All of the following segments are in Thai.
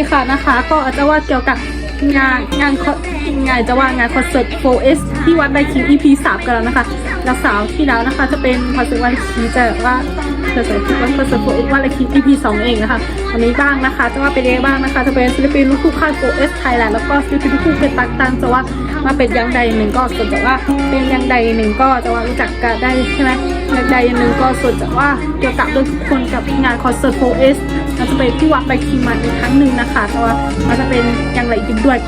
ดีค่ะนะคะ ก็อาจจะว่าเกี่ยวกับงานงานคอน งานจะว่างานคอนเสิร์ต 4S ที่วัดไดคิง EP 3กันแล้วนะคะแล้วสาวที่แล้วนะคะ จะเป็นคอนเสิร์ตวันคีจะว่าเธอใส่คิดว่าคอนเสิร์ต 4S วันไดคิง EP 2 เองนะคะวันนี้บ้างนะคะ จะว่าเป็นยังไงบ้างนะคะ จะเป็นศิลปินลูกคู่ค่าย 4S Thailand แล้วก็ศิลปินลูกคู่เป็นตักตันจะว่ามาเป็นยังใดหนึ่งก็ส่วนจะว่าเป็นยังใดหนึ่งก็จะว่ารู้จักกันได้ใช่ไหมยังใดหนึ่งก็ส่วนจะว่าเกี่ยวกับเรื่องทุกคนกับงานคอนเสิร์ต 4S เราจะไปที่วัดไดคิงมาอีกครั้งหนึ่งนะคะแต่ว่ามันจะเป็นอย่างไรอีกด้วย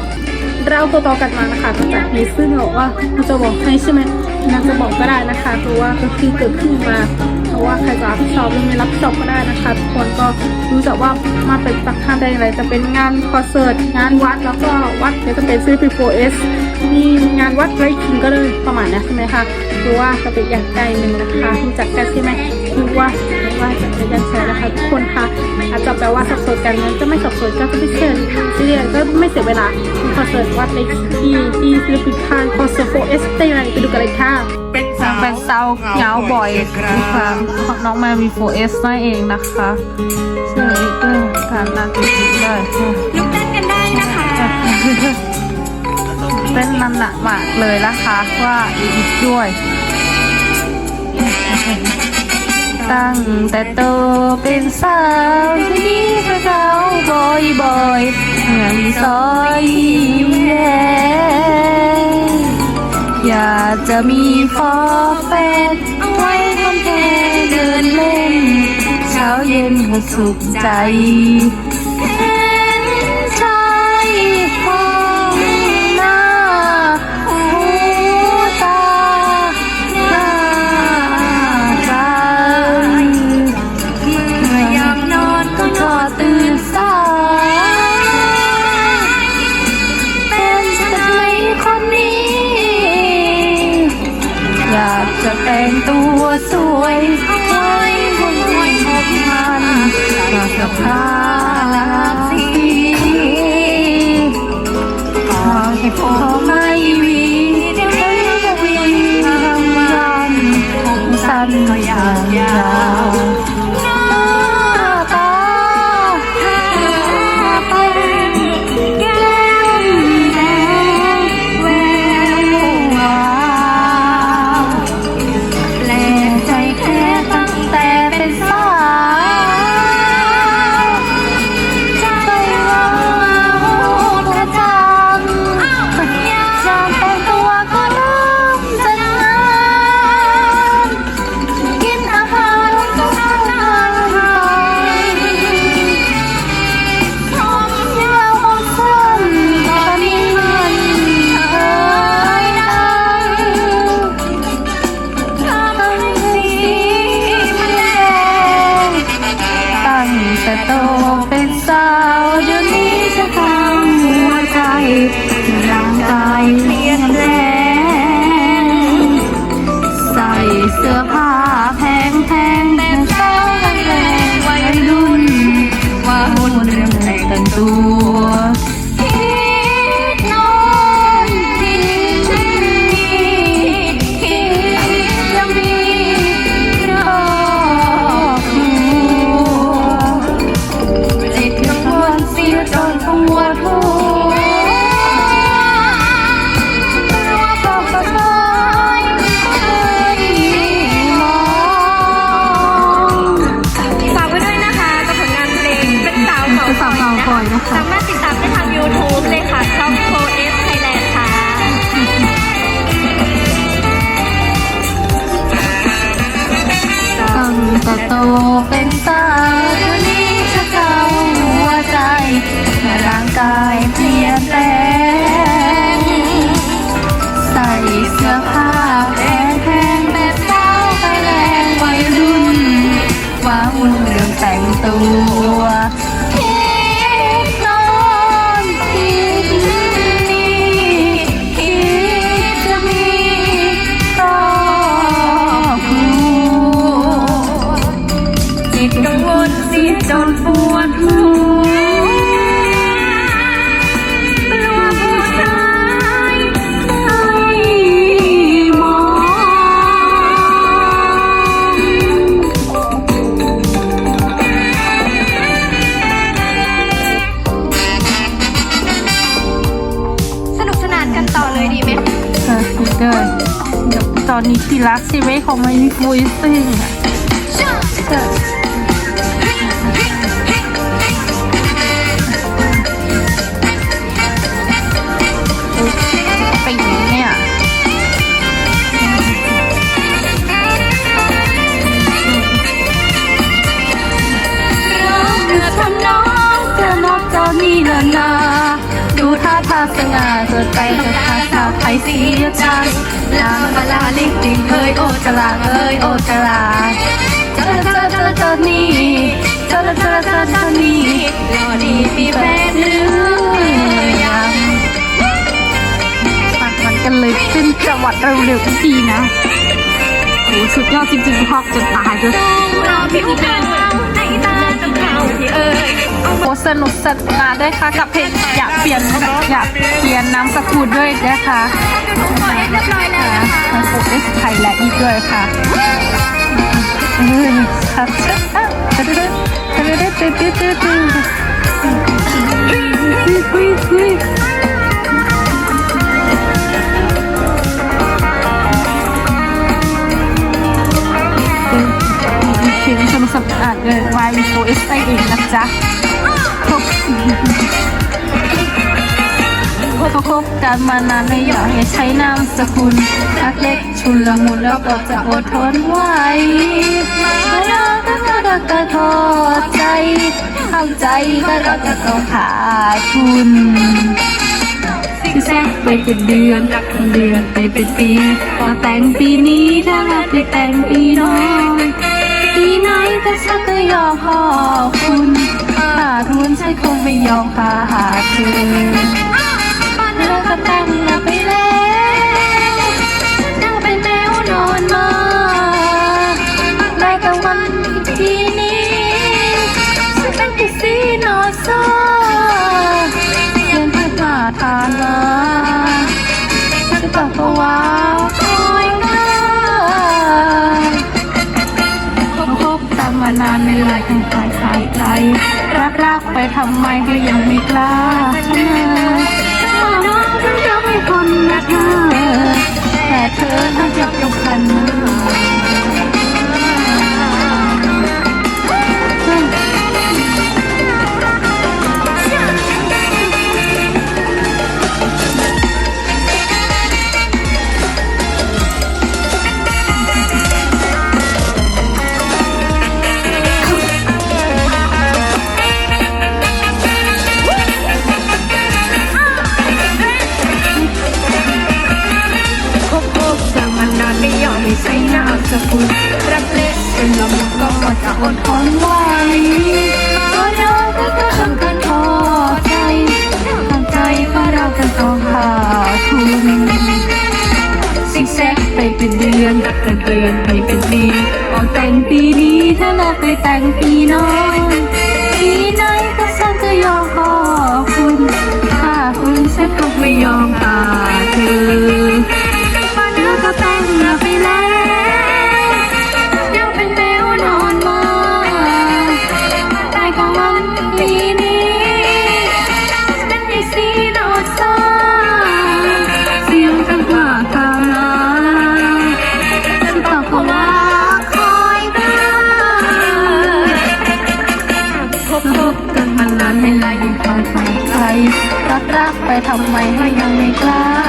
เราตัวต่อกันมานะคะตั้งแต่นี้ซึ่งบอกว่าเราจะบอกให้ใช่ไหมนางจะบอกก็ได้นะคะเพราะว่าก็คือเกิดขึ้นมาเพราะว่าใครจะรับผิดชอบหรือไม่รับผิดชอบก็ได้นะคะทุกคนก็รู้จักว่ามาเป็นตักท่านได้อย่างไรจะเป็นงานคอนเสิร์ตงานวัดแล้วก็วัดเนี่ยจะเป็นซีพีโฟเอส มีงานวัดไรคิงก็เลยประมาณนี้ใช่ไหมคะหรือว่าจะเป็นอย่างใดหนึ่งนะคะรู้จักกันใช่ไหมรู้ว่าว่าจะเป็นยังไงนะคะทุกคนคะอาจจะแปลว่าสับสนกันนั้นจะไม่สับสนก็จะไม่เสียซีเรียสก็ไม่เสียเวลาคอนเสิร์ตวัดในที่ที่ศิลปินทางคอนเสิร์ตโฟเอสได้ยังไงไปดูกันเลยค่ะเป็นสาวเป็นเซาเหงาบ่อยนะคะของน้องมามี 4S นั่นเองนะคะซึ่งอีกเรื่องการนาติดได้ลุกเต้นกันได้นะคะ เต้นนันหนักมากเลยนะคะว่าอีกด้วย ตั้งแต่โตเป็นสาวที่นี่ก็สาวบอยบอยเงินซอยแย้มอยากจะมีฟอแฟนเอาไว้ทำแค่เดินเล่น เช้าเย็นก็สุขใจ Thank you. สามารถ กังวลสีจนปวดหัวกสนานกันต่อเลยดีไหมค่ะสุดยอดเดี๋ยอนนี้ที่รักใช่ไหมของไม่มีคุยซึ่ง สง่าสดใจกับทาสาวไทยเสียจังลามาลาลิกดิงเอ้ยโอจลาเอ้ยโอจลาเจอเจอเจอเจอนี่เจอเจอเจอเจอนี่รอดีมีแฟนหรือยังปัดมันกันเลยขึ้นจังหวัดเร็วๆดีนะโหสุดยอดจริงๆพอกจนตายเลยรอผิวขาวในตาจนเขาที่เอ้ย โคสนุกสนานด้วยค่ะ กับเพจอยากเปลี่ยนอยากเปลี่ยนน้ำสกุลด้วยนะคะทุกคนเรียบร้อยแล้วนะคะโอเอสไทยและอีกด้วยค่ะครับเสียงชมสัมผัสเลยวายโฟเอสไอเองนะจ๊ะ คบเขาคบกันมานานเลยอยากให้ใช้นามสกุลรักเล็กชุนละมุนแล้วก็จะอดทนไหวมาแล้วก็จะรักกันทอดใจเข้าใจก็รักกันต้องขาดทุนซิกแซกไปเป็นเดือนเดือนไปเป็นปีพอแต่งปีนี้ถ้ามาไปแต่งปีน้องปีไหนก็ฉันก็ยอมขอบคุณ ขาดทุนฉันคงไม่ยอมพาหาเธอแล้วก็แต่งงานไปแล้วนั่งเป็นแมวนอนมาได้กับวันที่นี้ฉันเป็นที่สีนอซาเรียนให้ผ่าทานมาจะกลับก็ว่าคอยมาเขาคบกันมานานไม่ลายทั้งกายสายใจ รักรักไปทำไมก็ยังไม่กล้าชนะว่าน้องฉันจะไม่คนนะเธอแต่เธอต้องจับยกคันมา อดจะอดทนไหวก็เราก็ทำกันพอใจทำใจเพราเรากันต้องหาทุนซิกแซกไปเป็นเดือนแต่เดือนไปเป็นปีออกแต่งปีนี้ถ้าเราไปแต่งปีน้องปีไหนก็ฉันจะยอมขอคุณถ้าคุณฉันคงไม่ยอมพาเธอ ทำไมก็ยังไม่กล้า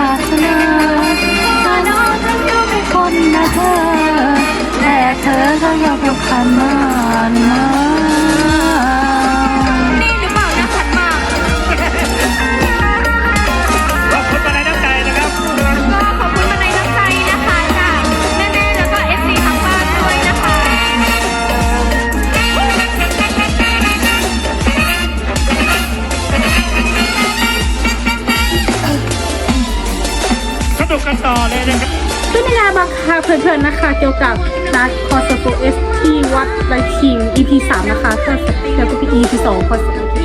เพื่อนๆนะคะ เกี่ยวกับนัดคอสโตเอสที่วัดไรคิง EP 3นะคะก็แล้วก็เป็น EP 2คอส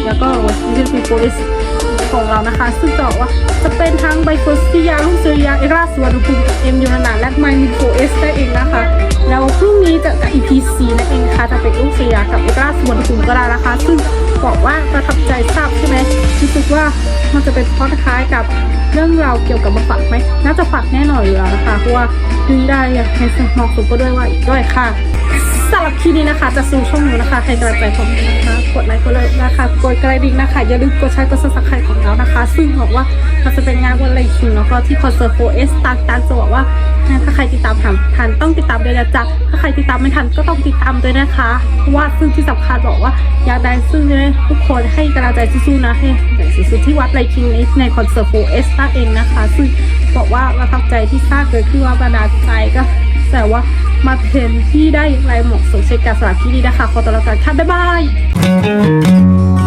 แล้วก็วันที่เป็นโปเอสของเรานะคะ ซึ่งจะบอกว่าจะเป็นทั้งไบโฟสติยาลุงเซียเอราสวรรณภูมิเอ็มยูนานาและไมมิโฟเอสได้เองนะคะ แล้วพรุ่งนี้จะกับ EP C นั่นเองค่ะจะเป็นลูกเสียกับอุกราชสวนภูมิก็ได้นะคะ ซึ่งบอกว่าประทับใจทราบใช่ไหมรู้สึกว่ามันจะเป็นพล็อดคล้ายกับเรื่องราวเกี่ยวกับมาฝักไหมน่าจะฝักแน่นอนอยู่แล้วนะคะเพราะว่าดึงได้อยางให้เหมองสุก็ด้วยว่าอีกด้วยค่ะ สำหรับคลิปนี้นะคะ จะซูช่องหนูนะคะให้กำลังใจผมนะคะกดไลค์กดเลยนะคะกดกระดิ่งนะคะ อย่าลืมกดแชร์กดซับสไครต์ของเรานะคะ ซึ่งบอกว่ามันจะเป็นงานวันไรคิงแล้วก็ที่คอนเสิร์ตโฟเอสตางตางจะบอกว่าถ้าใครติดตามทันทันต้องติดตามด้วยนะจ๊ะถ้าใครติดตามไม่ทันก็ต้องติดตามด้วยนะคะเพราะว่าซึ่งที่สำคัญบอกว่าอยากได้ซึ่งเลยทุกคนให้กำลังใจสู้ๆนะให้ใหญ่สุดๆที่วัดไรคิงในในคอนเสิร์ตโฟเอสตาเองนะคะ ซึ่งบอกว่าประทับใจที่สร้างเกิดขึ้นว่าประดาใจก็ แต่ว่ามาเทนที่ได้อย่างไรเหมาะสมใช้การสลับที่ดีนะคะขอตัวลาไปก่อนค่ะบ๊ายบาย